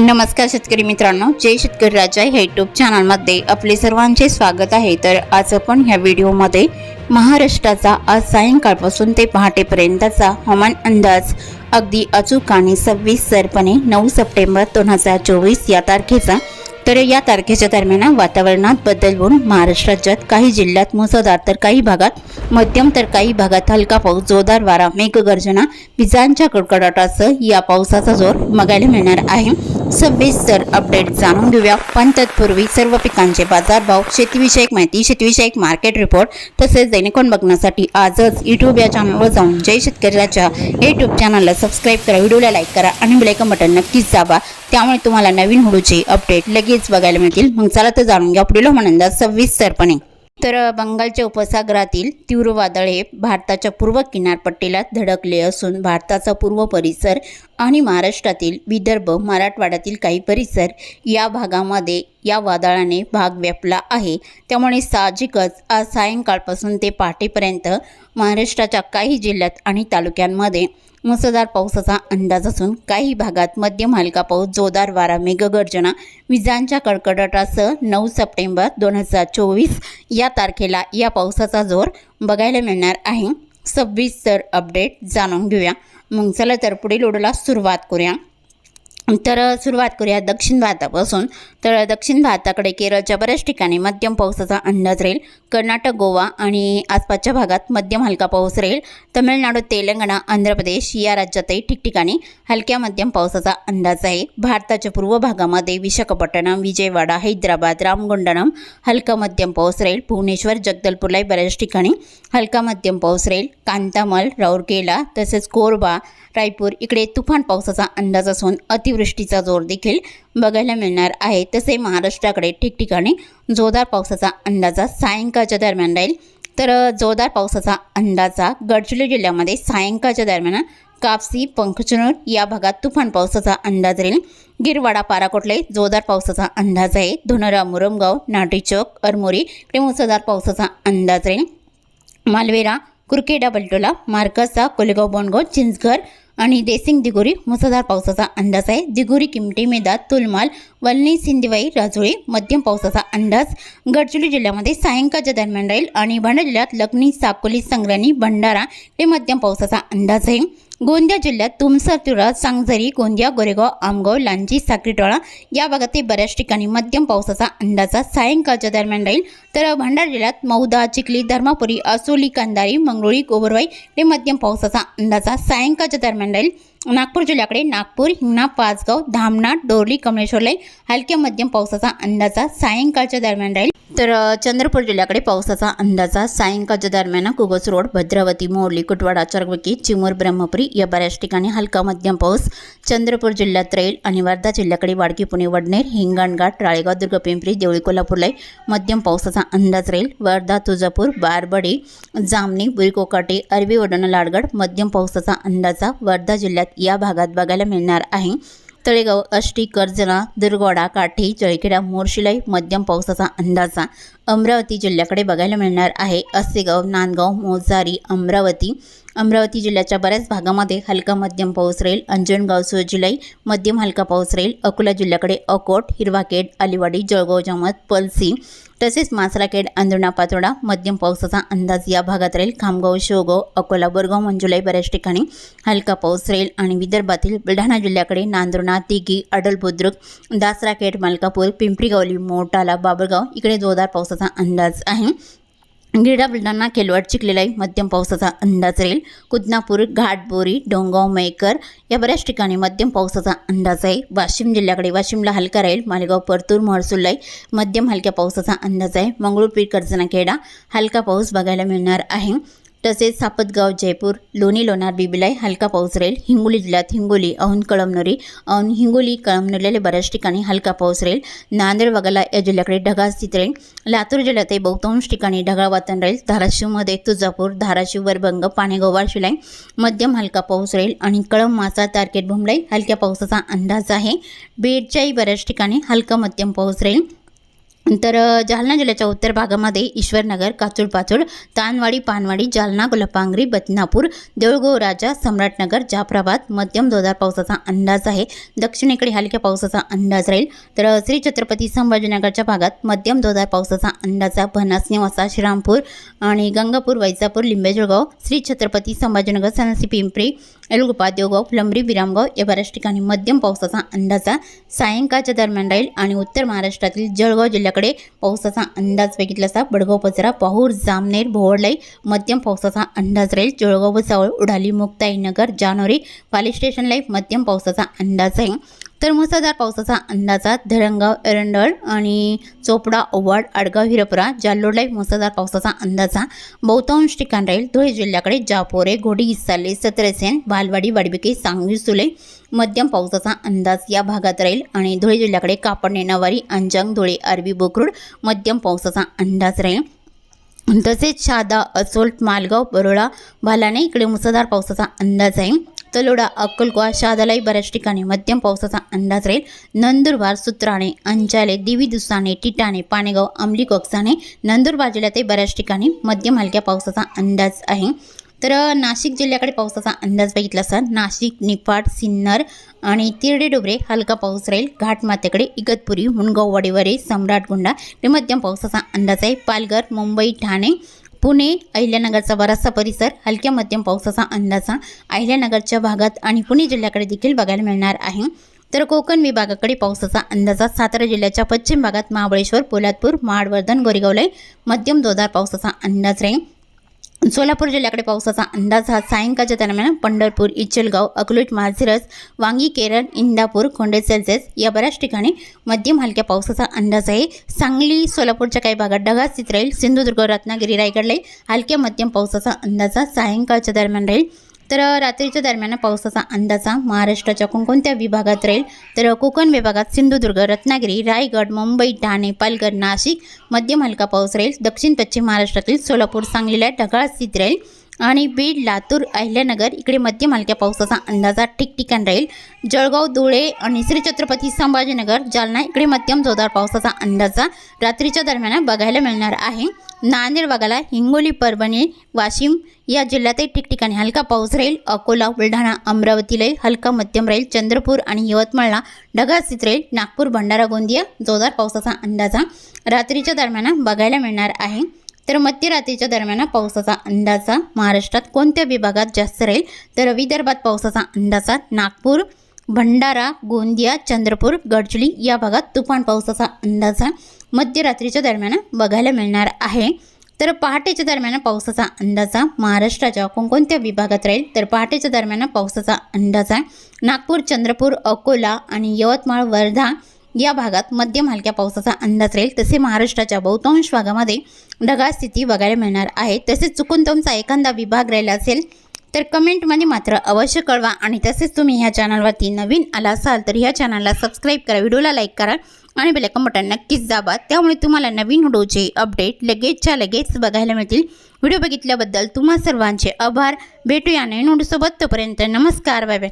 नमस्कार शेतकरी मित्रांनो जय शेतकरी राजा ह्या यूट्यूब चॅनलमध्ये आपले सर्वांचे स्वागत आहे. तर आज आपण ह्या व्हिडिओमध्ये महाराष्ट्राचा आज सायंकाळपासून ते पहाटेपर्यंतचा हवामान अंदाज अगदी अचूक आणि सव्वीस सरपणे नऊ सप्टेंबर दोन हजार चोवीस या तारखेचा तर या तारखेच्या दरम्यान वातावरणात बदल होऊन महाराष्ट्र राज्यात काही जिल्ह्यात मुसळधार तर काही भागात मध्यम तर काही भागात हलका पाऊस जोरदार वारा मेघगर्जना विजांच्या कडकडाटासह या पावसाचा जोर बघायला मिळणार आहे. सविस्तर अपडेट जाणून घेऊया. पण तत्पूर्वी सर्व पिकांचे बाजारभाव शेतीविषयक माहिती शेतीविषयक मार्केट रिपोर्ट तसेच दैनिकोन बघण्यासाठी आजच यूट्यूब या चॅनलवर जाऊन जय शेतकऱ्याच्या यूट्यूब चॅनलला सबस्क्राईब करा व्हिडिओला लाईक करा आणि बेलायकन बटन नक्कीच दाबा. त्यामुळे तुम्हाला नवीन व्हिडिओचे अपडेट लगेच बघायला मिळतील. मग चला तर जाणून घ्या. पुढील म्हणंदा सविस्तरपणे तर बंगालच्या उपसागरातील तीव्र वादळ हे भारताच्या पूर्व किनारपट्टीला धडकले असून भारताचा पूर्व परिसर आणि महाराष्ट्रातील विदर्भ मराठवाड्यातील काही परिसर या भागामध्ये या वादळाने भाग व्यापला आहे. त्यामुळे साहजिकच आज सायंकाळपासून ते पहाटेपर्यंत महाराष्ट्राच्या काही जिल्ह्यात आणि तालुक्यांमध्ये मुसळधार पावसाचा अंदाज असून काही भागात मध्यम हलका पाऊस जोरदार वारा मेघगर्जना विजांच्या कडकडाटासह नऊ सप्टेंबर दोन हजार चोवीस या तारखेला या पावसाचा जोर बघायला मिळणार आहे. सव्वीस तर अपडेट जाणून घेऊया. मग चला तर पुढील ओढला सुरुवात करूया. तर सुरुवात करूया दक्षिण भारतापासून. तर दक्षिण भारताकडे केरळच्या बऱ्याच ठिकाणी मध्यम पावसाचा अंदाज राहील. कर्नाटक गोवा आणि आसपासच्या भागात मध्यम हलका पाऊस राहील. तमिळनाडू तेलंगणा आंध्र प्रदेश या राज्यातही ठिकठिकाणी हलक्या मध्यम पावसाचा अंदाज आहे. भारताच्या पूर्व भागामध्ये विशाखापट्टणम विजयवाडा हैदराबाद रामगुंडनम हलका मध्यम पाऊस राहील. भुवनेश्वर जगदलपूरलाही बऱ्याच ठिकाणी हलका मध्यम पाऊस राहील. कांतामल राऊरकेला तसेच कोरबा रायपूर इकडे तुफान पावसाचा अंदाज असून अतिवृष्टीचा जोर देखील बघायला मिळणार आहे. तसे महाराष्ट्राकडे ठिकठिकाणी जोरदार पावसाचा अंदाजा सायंकाळच्या दरम्यान राहील. तर जोरदार पावसाचा अंदाजा गडचिरोली जिल्ह्यामध्ये सायंकाळच्या दरम्यान कापसी पंखचनूर या भागात तुफान पावसाचा अंदाज राहील. गिरवाडा पाराकोटले जोरदार पावसाचा अंदाज आहे. धुनरा मुरमगाव नाटी चौक अरमोरी इकडे मुसळधार पावसाचा अंदाज राहील. मालवेरा कुरकेडा बलटोला मार्कसा कोलेगाव बोंडगाव चिंचघर आणि देसिंग दिगोरी मुसळधार पावसाचा अंदाज आहे. दिगोरी किमटी मेदात तुलमाल वल्ली सिंदिवाई राजुरी मध्यम पावसाचा अंदाज. गडचिरोली जिल्ह्यामध्ये सायंकाळच्या दरम्यान राहील आणि भंडारा जिल्ह्यात लग्नी सापोली संग्रानी भंडारा हे मध्यम पावसाचा अंदाज आहे. गोंदिया जिल्ह्यात तुमसर तुरा सांगझरी गोंदिया गोरेगाव आमगाव लांजी साक्रीटोळा या भागातील बऱ्याच ठिकाणी मध्यम पावसाचा अंदाजा सायंकाळच्या दरम्यान राहील. तर भंडारा जिल्ह्यात मौदा चिखली धर्मापुरी असोली कंदारी मंगरुळी गोबरवाई हे मध्यम पावसाचा अंदाजा सायंकाळच्या दरम्यान राहील. नागपूर जिल्ह्याकडे नागपूर हिंगणा पाचगाव धामणा डोरली कमळेश्वरलाई हलक्या मध्यम पावसाचा अंदाजा सायंकाळच्या दरम्यान राहील. तर चंद्रपूर जिल्ह्याकडे पावसाचा अंदाजा सायंकाळच्या दरम्यान कुगस रोड भद्रावती मोरली कुटवाडा चरवकी चिमूर ब्रह्मपुरी या बऱ्याच ठिकाणी हलका मध्यम पाऊस. चंद्रपूर जिल्ह्यात राहील आणि वर्धा जिल्ह्याकडे वाडकी पुणे वडनेर हिंगणघाट राळेगाव दुर्ग पिंपरी देवळी कोल्हापूरलाई मध्यम पावसाचा अंदाज राहील. वर्धा तुळजापूर बारबडी जामणी बुरीकोकाटे अरबी वडण लाडगड मध्यम पावसाचा अंदाजा वर्धा जिल्ह्यात या भागात बघायला मिळणार आहे. तळेगाव अष्टी कर्जना दुर्गोडा काठी जळखेडा मोर्शिलाई मध्यम पावसाचा अंदाजा अमरावती जिल्ह्याकडे बघायला मिळणार आहे. असेगाव नांदगाव मोजारी अमरावती अमरावती जिल्ह्याच्या बऱ्याच भागामध्ये हलका मध्यम पाऊस राहील. अंजनगाव सुजिलाई मध्यम हलका पाऊस राहील. अकोला जिल्ह्याकडे अकोट हिरवाखेड अलिवाडी जळगाव जामत पलसी तसेच मासराखेड अंधुणा पातोडा मध्यम पावसाचा अंदाज या भागात राहील. खामगाव शेवगाव अकोला बोरगाव मंजुलाई बऱ्याच ठिकाणी हलका पाऊस राहील. आणि विदर्भातील बुलढाणा जिल्ह्याकडे नांदुर्णा तिगी अडल बुद्रुक दासराखेड मलकापूर पिंपरीगावली मोटाला बाबळगाव इकडे जोरदार पावसाचा अंदाज आहे. गिरडा बुलढाणा केलवाड चिखलेलाई मध्यम पावसाचा अंदाज राहील. कुदनापूर घाटबोरी डोंगाव मेकर या बऱ्याच ठिकाणी मध्यम पावसाचा अंदाज आहे. वाशिम जिल्ह्याकडे वाशिमला हलका राहील. मालेगाव परतूर महसूललाई मध्यम हलक्या पावसाचा अंदाज आहे. मंगळूरपीर कर्जनाखेडा हलका पाऊस बघायला मिळणार आहे. तसेच सापतगाव जयपूर लोणी लोणार बिबिलाई हलका पाऊस राहील हिंगोली जिल्ह्यात हिंगोली औंध कळमनुरी औंध हिंगोली कळमनुरीला बऱ्याच ठिकाणी हलका पाऊस राहील नांदेड वगळा या जिल्ह्याकडे ढगाळ स्थित राहील लातूर जिल्ह्यातही बहुतांश ठिकाणी ढगाळ वातावरण राहील धाराशिवमध्ये तुळजापूर धाराशिव वरभंग पाणेगाव वाशिलाई मध्यम हलका पाऊस राहील आणि कळम मासा तारकेट भुमलाई हलक्या पावसाचा अंदाज आहे. बीडच्याही बऱ्याच ठिकाणी हलका मध्यम पाऊस राहील तर जालना जिल्ह्याच्या उत्तर भागामध्ये ईश्वरनगर काचूळपाचूळ तानवाडी पानवाडी जालना गुलापांगरी बदनापूर देऊळगाव राजा सम्राटनगर जाफराबाद मध्यम जोरदार पावसाचा अंदाज आहे. दक्षिणेकडे हलक्या पावसाचा अंदाज राहील. तर श्री छत्रपती संभाजीनगरच्या भागात मध्यम जोरदार पावसाचा अंदाज आहे. भनास निवासा श्रीरामपूर आणि गंगापूर वैजापूर लिंबेजळगाव श्री छत्रपती संभाजीनगर सनसी पिंपरी एलगुपा देवगाव फुलंब्री विरामगाव या बऱ्याच ठिकाणी मध्यम पावसाचा अंदाज आहे सायंकाळच्या दरम्यान राहील आणि उत्तर महाराष्ट्रातील जळगाव जिल्ह्याकडे पावसाचा अंदाज बघितला असता बडगाव पचरा पाहूर जामनेर भोवडलाई मध्यम पावसाचा अंदाज राहील. जळगाव भुसावळ उडाली मुक्ताईनगर जानोरी पाली स्टेशनलाही मध्यम पावसाचा अंदाज आहे. तर मुसळधार पावसाचा अंदाजा धरणगाव एरंडळ आणि चोपडा ओवाड आडगाव हिरपुरा जाल्लोडला मुसळधार पावसाचा अंदाजा. बहुतांश ठिकाण राहील धुळे जिल्ह्याकडे जापोरे घोडी इसाले सत्रसेन बालवाडी वाडबिके सांगवी सुले. मध्यम पावसाचा अंदाज या भागात राहील आणि धुळे जिल्ह्याकडे कापडणे नवारी अंजंग धुळे अरबी बोकरूड मध्यम पावसाचा अंदाज राहील. तसेच शादा असोल्ट मालगाव बरोडा भालाने इकडे मुसळधार पावसाचा अंदाज आहे. तलोडा अक्कलकोवा शादालाई बऱ्याच ठिकाणी मध्यम पावसाचा अंदाज राहील. नंदुरबार सुत्राणे अंचाले दिवी दुसाने टिटाणे पाणेगाव अंमली कोक्साने नंदुरबार जिल्ह्यातही बऱ्याच ठिकाणी मध्यम हलक्या पावसाचा अंदाज आहे. तर नाशिक जिल्ह्याकडे पावसाचा अंदाज बघितला असता नाशिक निफाड सिन्नर आणि तिरडे डोबरे हलका पाऊस राहील. घाटमातेकडे इगतपुरी हुणगाव वाडीवरे सम्राटगुंडा हे मध्यम पावसाचा अंदाज आहे. पालघर मुंबई ठाणे पुणे अहिल्यानगरचा बराचसा परिसर हलक्या मध्यम पावसाचा अंदाजा अहिल्यानगरच्या भागात आणि पुणे जिल्ह्याकडे देखील बघायला मिळणार आहे. तर कोकण विभागाकडे पावसाचा अंदाजा सातारा जिल्ह्याच्या पश्चिम भागात महाबळेश्वर पोलादपूर महाडवर्धन गोरेगावलाई मध्यम जोरदार पावसाचा अंदाज राहील. सोलापूर जिल्ह्याकडे पावसाचा अंदाज हा सायंकाळच्या दरम्यान पंढरपूर इचलगाव अकलूट माळशिरस वांगी केरळ इंदापूर खोंडे सेल्सेस या बऱ्याच ठिकाणी मध्यम हलक्या पावसाचा अंदाज आहे. सांगली सोलापूरच्या काही भागात ढगाळ स्थित राहील सिंधुदुर्ग रत्नागिरी रायगडला हलक्या मध्यम पावसाचा अंदाजा सायंकाळच्या दरम्यान राहील. तर रात्रीच्या दरम्यान पावसाचा अंदाजा महाराष्ट्राच्या कोणकोणत्या विभागात राहील? तर कोकण विभागात सिंधुदुर्ग रत्नागिरी रायगड मुंबई ठाणे पालघर नाशिक मध्य हलका पाऊस राहील. दक्षिण पश्चिम महाराष्ट्रातील सोलापूर सांगलीला ढगाळ स्थित राहील. आणि बीड लातूर अहिल्यानगर इकडे मध्यम मालक्या पावसाचा अंदाजा ठिकठिकाण राहील. जळगाव धुळे आणि श्री छत्रपती संभाजीनगर जालना इकडे मध्यम जोरदार पावसाचा अंदाजा रात्रीच्या दरम्यान बघायला मिळणार आहे. नांदेड भागाला हिंगोली परभणी वाशिम या जिल्ह्यातही ठिकठिकाणी हलका पाऊस राहील. अकोला बुलढाणा अमरावतीलाही हलका मध्यम राहील. चंद्रपूर आणि यवतमाळला ढगास्थित राहील. नागपूर भंडारा गोंदिया जोरदार पावसाचा अंदाजा रात्रीच्या दरम्यान बघायला मिळणार आहे. तर मध्यरात्रीच्या दरम्यान पावसाचा अंदाजा महाराष्ट्रात कोणत्या विभागात जास्त राहील? तर विदर्भात पावसाचा अंदाजा नागपूर भंडारा गोंदिया चंद्रपूर गडचिरोली या भागात तुफान पावसाचा अंदाजा मध्यरात्रीच्या दरम्यान बघायला मिळणार आहे. तर पहाटेच्या दरम्यान पावसाचा अंदाजा महाराष्ट्राच्या कोणकोणत्या विभागात राहील? तर पहाटेच्या दरम्यान पावसाचा अंदाजा नागपूर चंद्रपूर अकोला आणि यवतमाळ वर्धा या भागात मध्यम हलक्या पावसाचा अंदाज राहील. तसे महाराष्ट्राच्या बहुतांश भागामध्ये ढगाळ स्थिती बघायला मिळणार आहे. तसेच चुकून तुमचा एखादा विभाग राहिला असेल तर कमेंटमध्ये मात्र अवश्य कळवा. आणि तसेच तुम्ही ह्या चॅनलवरती नवीन आला असाल तर ह्या चॅनलला सबस्क्राईब करा व्हिडिओला लाईक करा आणि बेलकम बटन नक्कीच दाबा. त्यामुळे तुम्हाला नवीन व्हिडिओचे अपडेट लगेचच्या लगेच बघायला मिळतील. व्हिडिओ बघितल्याबद्दल तुम्हा सर्वांचे आभार. भेटूया नवीन व्हिडिओसोबत तोपर्यंत नमस्कार. Bye bye.